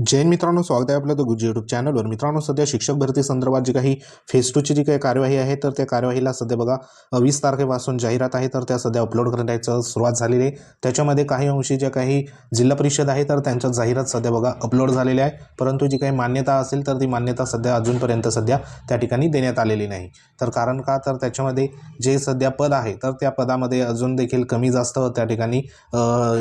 जैन मित्रांनो स्वागत आहे आपलं तर गुज यूट्यूब चॅनलवर मित्रांनो सध्या शिक्षक भरती संदर्भात जी काही फेस टूची जी काही कार्यवाही आहे तर त्या कार्यवाहीला सध्या बघा वीस तारखेपासून जाहिरात आहे तर त्या सध्या अपलोड करण्याचं सुरुवात झालेली आहे. त्याच्यामध्ये काही अंशी ज्या काही जिल्हा परिषद आहे तर त्यांच्या जाहिरात सध्या बघा अपलोड झालेल्या आहे परंतु जी काही मान्यता असेल तर ती मान्यता सध्या अजूनपर्यंत सध्या त्या ठिकाणी देण्यात आलेली नाही. तर कारण का? तर त्याच्यामध्ये जे सध्या पद आहे तर त्या पदामध्ये अजून देखील कमी जास्त त्या ठिकाणी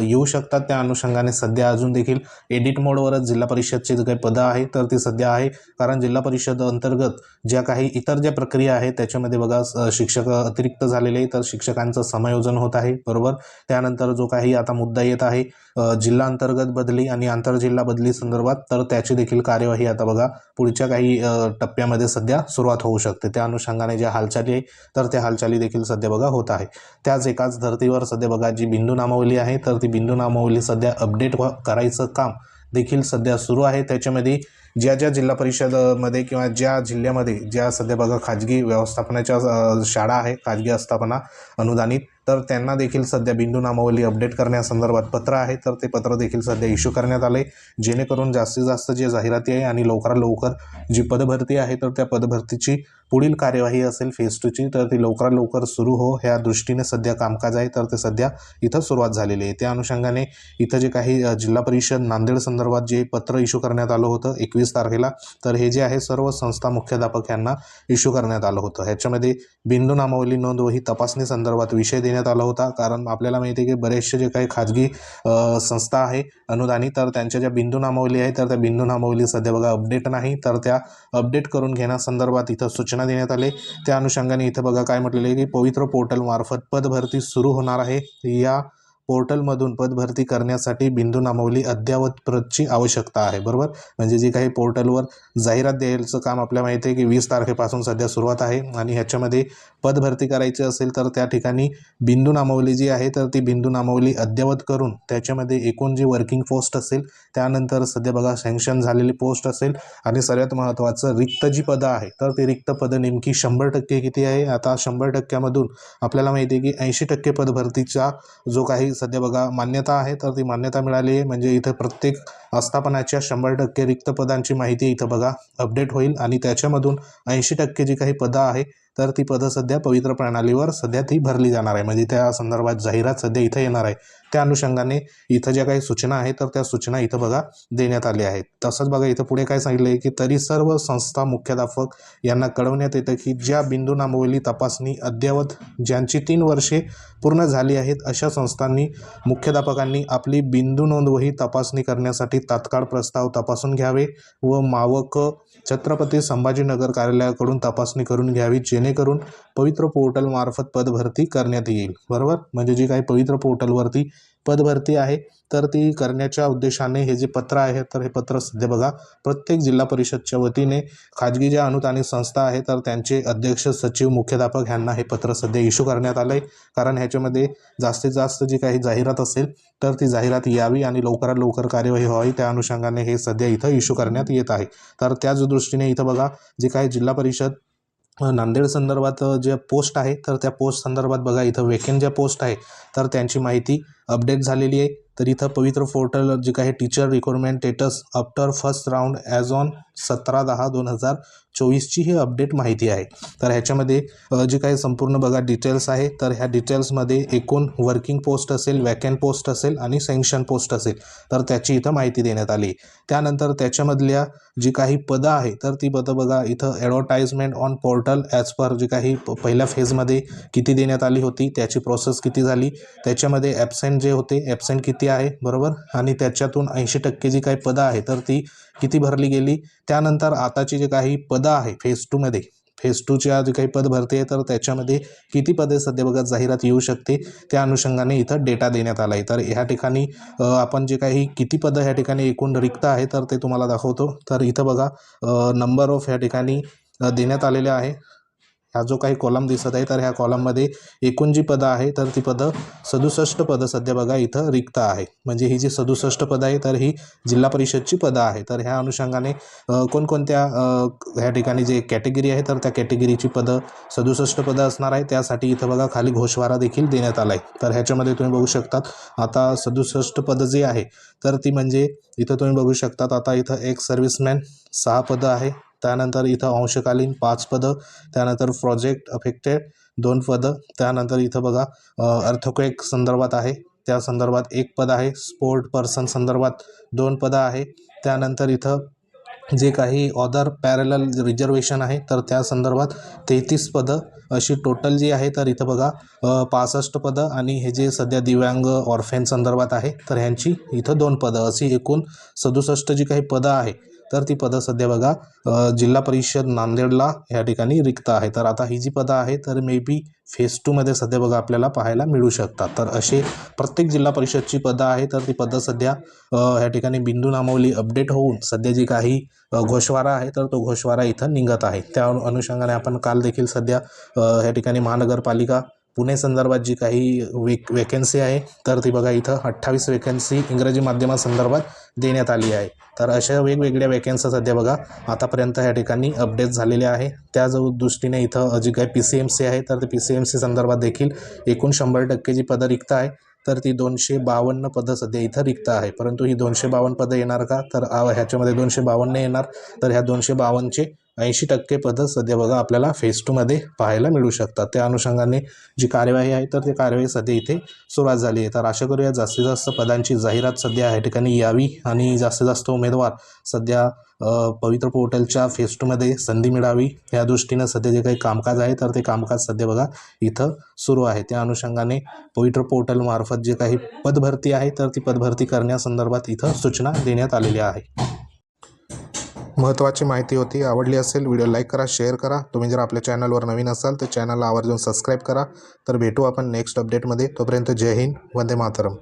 येऊ शकतात. त्या अनुषंगाने सध्या अजून देखील एडिट मोडवरच जिल्हा परिषदचे जे काही पदं आहे तर ती सध्या आहे. कारण जिल्हा परिषद अंतर्गत ज्या काही इतर ज्या प्रक्रिया आहेत त्याच्यामध्ये बघा स- शिक्षक अतिरिक्त झालेले आहे तर शिक्षकांचं समायोजन होत आहे बरोबर? त्यानंतर जो काही आता मुद्दा येत आहे जिल्हा अंतर्गत बदली आणि आंतरजिल्हा बदली संदर्भात तर त्याची देखील कार्यवाही आता बघा पुढच्या काही टप्प्यामध्ये सध्या सुरुवात होऊ शकते. त्या अनुषंगाने ज्या हालचाली आहे तर त्या हालचाली देखील सध्या बघा होत आहे. त्याच एकाच धर्तीवर सध्या बघा जी बिंदू नामावली आहे तर ती बिंदू नामावली सध्या अपडेट करायचं काम देखील सध्या सुरू आहे. त्याच्यामध्ये ज्या ज्या जिल्हा परिषदमध्ये किंवा ज्या जिल्ह्यामध्ये ज्या सध्या बघा खाजगी व्यवस्थापनाच्या शाळा आहे खाजगी आस्थापना अनुदानित तर त्यांना देखील सध्या बिंदू नामावली अपडेट करण्यासंदर्भात पत्र आहे. तर ते पत्र देखील सध्या इश्यू करण्यात आले. जेणेकरून जास्तीत जास्त जे जाहिराती आहे आणि लवकरात लवकर जी पदभरती आहे तर त्या पदभरतीची पुढील कार्यवाही असेल फेज टूची तर ती लवकरात लवकर सुरू हो. ह्या दृष्टीने सध्या कामकाज आहे तर ते सध्या इथं सुरुवात झालेली आहे. त्या अनुषंगाने इथं जे काही जिल्हा परिषद नांदेड संदर्भात जे पत्र इश्यू करण्यात आलं होतं एकवीस तारखेला तर हे जे आहे सर्व संस्था मुख्याध्यापक यांना इश्यू करण्यात आलं होतं. ह्याच्यामध्ये बिंदू नामावली नोंद ही तपासणी संदर्भात विषय देण्यात आला होता. कारण आपल्याला माहिती आहे की बरेचसे जे काही खाजगी संस्था आहे अनुदानी तर त्यांच्या ज्या बिंदू नामावली आहे तर त्या बिंदू नामावली सध्या बघा अपडेट नाही. तर त्या अपडेट करून घेण्यासंदर्भात इथं सूचना देण्यात आले. त्या अनुषंगाने इथं बघा काय म्हटलेलं आहे की पवित्र पोर्टलमार्फत पदभरती सुरू होणार आहे. या पोर्टलमधून पदभरती करण्यासाठी बिंदू नामवली अद्ययावत प्रतची आवश्यकता आहे बरोबर? म्हणजे जी काही पोर्टलवर जाहिरात द्यायचं काम आपल्याला माहिती आहे की वीस तारखेपासून सध्या सुरुवात आहे आणि ह्याच्यामध्ये पदभरती करायची असेल तर त्या ठिकाणी बिंदू नामवली जी आहे तर ती बिंदू नामवली अद्ययावत करून त्याच्यामध्ये एकूण जी वर्किंग पोस्ट असेल त्यानंतर सध्या बघा सँक्शन झालेली पोस्ट असेल आणि सर्वात महत्त्वाचं रिक्त जी पदं आहे तर ती रिक्त पदं नेमकी शंभर टक्के किती आहे? आता शंभर टक्क्यामधून आपल्याला माहिती आहे की ऐंशी टक्के पदभरतीचा जो काही सध्या बघा मान्यता आहे तर ती मान्यता मिळाली आहे. म्हणजे इथं प्रत्येक आस्थापनाच्या शंभर टक्के रिक्त पदांची माहिती इथं बघा. अपडेट होईल आणि त्याच्यामधून ऐंशी टक्के जी काही पदं आहे तर ती पदं सध्या पवित्र प्रणालीवर सध्या ती भरली जाणार आहे. म्हणजे त्या संदर्भात जाहिरात सध्या इथं येणार आहे. त्या अनुषंगाने इथं ज्या काही सूचना आहेत तर त्या सूचना इथं बघा देण्यात आल्या आहेत. तसंच बघा इथं पुढे काय सांगितलं आहे की तरी सर्व संस्था मुख्याध्यापक यांना कळवण्यात येतं की ज्या बिंदू नामवली तपासणी अद्ययावत ज्यांची तीन वर्षे पूर्ण झाली आहेत अशा संस्थांनी मुख्याध्यापकांनी आपली बिंदू नोंदवही तपासणी करण्यासाठी तात्काळ प्रस्ताव तपासून घ्यावे व मावक छत्रपती संभाजीनगर कार्यालयाकडून तपासणी करून घ्यावी जेणेकरून पवित्र पोर्टलमार्फत पदभरती करण्यात येईल. बरोबर? म्हणजे जी काही पवित्र पोर्टलवरती पदभरती आहे. तर ती करण्याच्या उद्देशाने हे जे पत्र आहे तर हे पत्र सध्या बघा प्रत्येक जिल्हा परिषदच्या वतीने खाजगी ज्या अनुदानित संस्था आहे तर त्यांचे अध्यक्ष सचिव मुख्याध्यापक ह्यांना हे पत्र सध्या इश्यू करण्यात आलं आहे कारण ह्याच्यामध्ये जास्तीत जास्त जी काही जाहिरात असेल तर ती जाहिरात यावी आणि लवकरात लवकर कार्यवाही व्हावी. त्या अनुषंगाने हे सध्या इथं इश्यू करण्यात येत आहे. तर त्याच दृष्टीने इथं बघा जे काही जिल्हा परिषद नांदेड संदर्भात जे पोस्ट आहे तर त्या पोस्ट संदर्भात बघा इथं वेकेंट ज्या पोस्ट आहे तर त्यांची माहिती अपडेट झालेली आहे. तर इथं पवित्र पोर्टल जे काही teacher requirement status after first round as on सतरा दहा दोन हजार चोवीसची ही अपडेट माहिती आहे. तर ह्याच्यामध्ये जे काही संपूर्ण बघा डिटेल्स आहे तर ह्या डिटेल्समध्ये एकूण वर्किंग पोस्ट असेल वॅकंट पोस्ट असेल आणि सँक्शन पोस्ट असेल. तर त्याची इथं माहिती देण्यात आली. त्यानंतर त्याच्यामधल्या जी काही पदं आहे तर ती पदं बघा इथं advertisement on portal as per जी काही प- पहिल्या फेजमध्ये किती देण्यात आली होती त्याची प्रोसेस किती झाली त्याच्यामध्ये ॲबसेंट जे होते ॲबसेंट किती आहे बरोबर? आणि त्याच्यातून ऐंशी टक्के जी काही पदं आहे तर ती किती भरली गेली? त्यानंतर आताची जी काही पदं आहे फेज टूमध्ये फेज टूच्या जे काही पद भरती आहे तर त्याच्यामध्ये किती पदे सध्या बघा जाहिरात येऊ शकते त्या अनुषंगाने इथं डेटा देण्यात आला आहे तर ह्या ठिकाणी आपण जे काही किती पदं ह्या ठिकाणी एकूण रिक्त आहे तर ते तुम्हाला दाखवतो. तर इथं बघा नंबर ऑफ ह्या ठिकाणी देण्यात आलेले आहे. हा जो काही कॉलम दिसत आहे तर ह्या कॉलममध्ये एकूण जी पदं आहे तर ती पदं सदुसष्ट पदं सध्या बघा इथं रिक्त आहे. म्हणजे ही जी सदुसष्ट पदं आहे तर ही जिल्हा परिषदची पदं आहे तर ह्या अनुषंगाने कोणकोणत्या ह्या ठिकाणी जे कॅटेगरी आहे तर त्या कॅटेगरीची पदं सदुसष्ट पदं असणार आहे त्यासाठी इथं बघा खाली घोषवारा देखील देण्यात आला आहे तर ह्याच्यामध्ये तुम्ही बघू शकतात आता सदुसष्ट पदं जी आहे तर ती म्हणजे इथं तुम्ही बघू शकतात आता इथं एक सर्व्हिसमॅन सहा पदं आहे. त्यानंतर इथं अंशकालीन पाच पदं त्यानंतर प्रोजेक्ट अफेक्टेड दोन पदं त्यानंतर इथं बघा अर्थक्वेक संदर्भात आहे त्या संदर्भात एक पद आहे स्पोर्ट पर्सन संदर्भात दोन पदं आहे त्यानंतर इथं जे काही ऑदर पॅरलल रिझर्वेशन आहे तर त्या संदर्भात तेहतीस पदं अशी टोटल जी आहे तर इथं बघा पासष्ट पदं आणि हे जे सध्या दिव्यांग ऑर्फेन संदर्भात आहे तर ह्यांची इथं दोन पदं अशी एकूण सदुसष्ट जी काही पदं आहे तर ती पदं सध्या बघा जिल्हा परिषद नांदेडला ह्या ठिकाणी रिक्त आहे. तर आता ही जी पदं आहे तर मे बी फेज टूमध्ये सध्या बघा आपल्याला पाहायला मिळू शकतात. तर असे प्रत्येक जिल्हा परिषदची पदं आहे तर ती पदं सध्या ह्या ठिकाणी बिंदू नामावली अपडेट होऊन सध्या जी काही घोषवारा आहे तर तो घोषवारा इथं निघत आहे. त्या अनुषंगाने आपण काल देखील सध्या ह्या ठिकाणी महानगरपालिका पुणे संदर्भात जी काही वेक वेकन्सी आहे तर ती बघा इथं अठ्ठावीस वेकन्सी इंग्रजी माध्यमासंदर्भात देण्यात आली आहे. तर अशा वेगवेगळ्या वेकन्सी सध्या बघा आतापर्यंत ह्या ठिकाणी अपडेट झालेल्या आहे. त्या जो दृष्टीने इथं जी काही पी सी एम सी आहे तर ते पी सी एम सी संदर्भात देखील एकूण शंभर टक्के जी पदं रिक्त आहे तर ती दोनशे बावन्न पदं सध्या इथं रिक्त आहे. परंतु ही दोनशे बावन्न पदं येणार का? तर ह्याच्यामध्ये दोनशे बावन्न येणार. तर ह्या दोनशे बावन्नचे ऐंशी टक्के पदं सध्या बघा आपल्याला फेज टूमध्ये पाहायला मिळू शकतात. त्या अनुषंगाने जी कार्यवाही आहे तर ती कार्यवाही सध्या इथे सुरुवात झाली आहे. तर आशा करूया जास्तीत जास्त पदांची जाहिरात सध्या या ठिकाणी यावी आणि जास्तीत जास्त उमेदवार सध्या पवित्र पोर्टलच्या फेज टूमध्ये संधी मिळावी. या दृष्टीनं सध्या जे काही कामकाज आहे तर ते कामकाज सध्या बघा इथं सुरू आहे. त्या अनुषंगाने पवित्र पोर्टलमार्फत जे काही पदभरती आहे तर ती पदभरती करण्यासंदर्भात इथं सूचना देण्यात आलेल्या आहे. महत्त्वाची माहिती होती आवडली असेल व्हिडिओ लाईक करा शेअर करा. तुम्ही जर आपल्या चॅनलवर नवीन असाल तर चॅनलला आवर्जून सबस्क्राईब करा. तर भेटू आपण नेक्स्ट अपडेटमध्ये. तोपर्यंत जय हिंद वंदे मातरम.